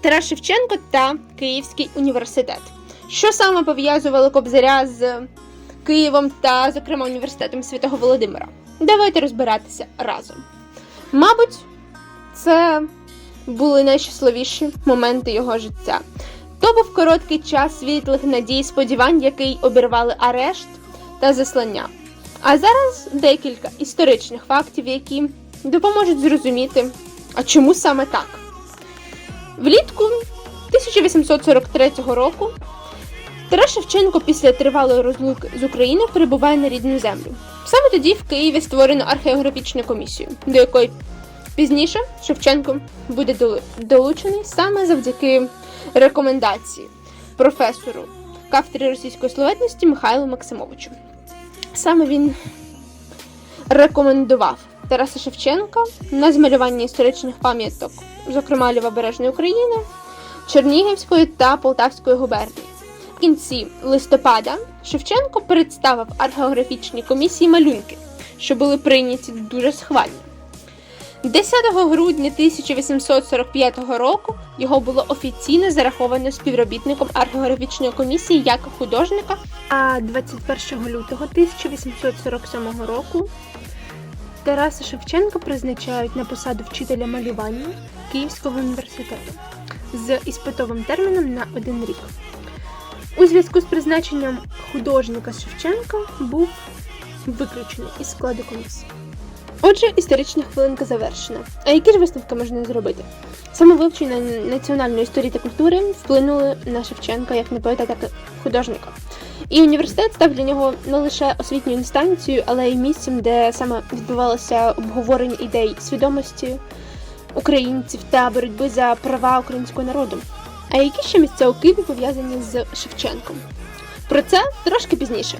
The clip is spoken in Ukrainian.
Тарас Шевченко та Київський університет. Що саме пов'язувало Кобзаря з Києвом та, зокрема, університетом Святого Володимира? Давайте розбиратися разом. Мабуть, це були найщасливіші моменти його життя. То був короткий час світлих надій, сподівань, який обірвали арешт та заслання. А зараз декілька історичних фактів, які допоможуть зрозуміти, а чому саме так. Влітку 1843 року Тарас Шевченко після тривалої розлуки з Україною перебуває на рідну землю. Саме тоді в Києві створено археографічну комісію, до якої пізніше Шевченко буде долучений саме завдяки рекомендації професору кафедри російської словетності Михайлу Максимовичу. Саме він рекомендував Тараса Шевченка на змалювання історичних пам'яток, зокрема Лівобережної України, Чернігівської та Полтавської губернії. В кінці листопада Шевченко представив археографічній комісії малюнки, що були прийняті дуже схвально. 10 грудня 1845 року його було офіційно зараховано співробітником археографічної комісії як художника. А 21 лютого 1847 року Тараса Шевченка призначають на посаду вчителя малювання Київського університету з іспитовим терміном на один рік. У зв'язку з призначенням художника Шевченка був виключений із складу комісії. Отже, історична хвилинка завершена. А які ж висновки можна зробити? Саме вивчення національної історії та культури вплинули на Шевченка як на поета, так і художника. І університет став для нього не лише освітньою інстанцією, але й місцем, де саме відбувалося обговорення ідей свідомості українців та боротьби за права українського народу. А які ще місця у Києві пов'язані з Шевченком? Про це трошки пізніше.